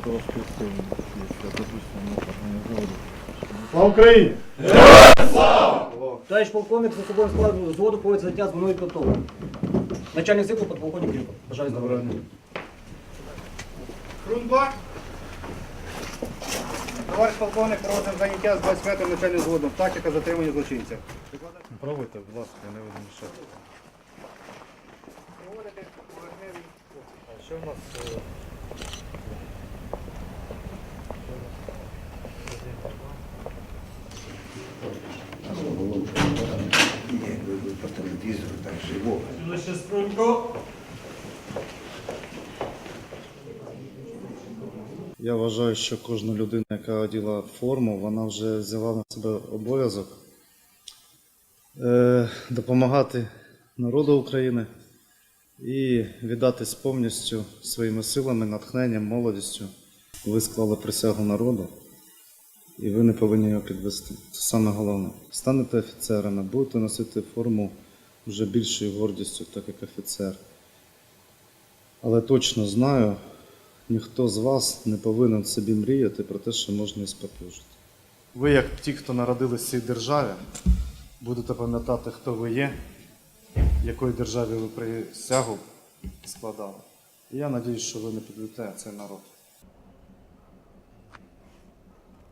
частину, якщо, допустимо, ми організовували. Слава Україні! Товарищ полковник, за собою складу взводу проводить заняття з мною підготовки. Начальник циклу подполковник Крюков. Бажаю здоров'я. Крунбак! Товариш полковник проводимо заняття з 25-м начальним зводом. Тактика затримання злочинця. Проводьте, будь ласка, я не буду мішати. А що в нас? е, Ні, ви ви по телевізору так живо. Я вважаю, що кожна людина, яка оділа форму, вона вже взяла на себе обов'язок е, допомагати народу України і віддатись повністю своїми силами, натхненням, молодістю. Ви склали присягу народу, і ви не повинні його підвести. Це саме головне. Станете офіцерами, будете носити форму вже більшою гордістю, так як офіцер. Але точно знаю, ніхто з вас не повинен собі мріяти про те, що можна і споплюжити. Ви, як ті, хто народились в цій державі, будете пам'ятати, хто ви є, якої державі ви присягу складали. І я сподіваюся, що ви не підведете цей народ.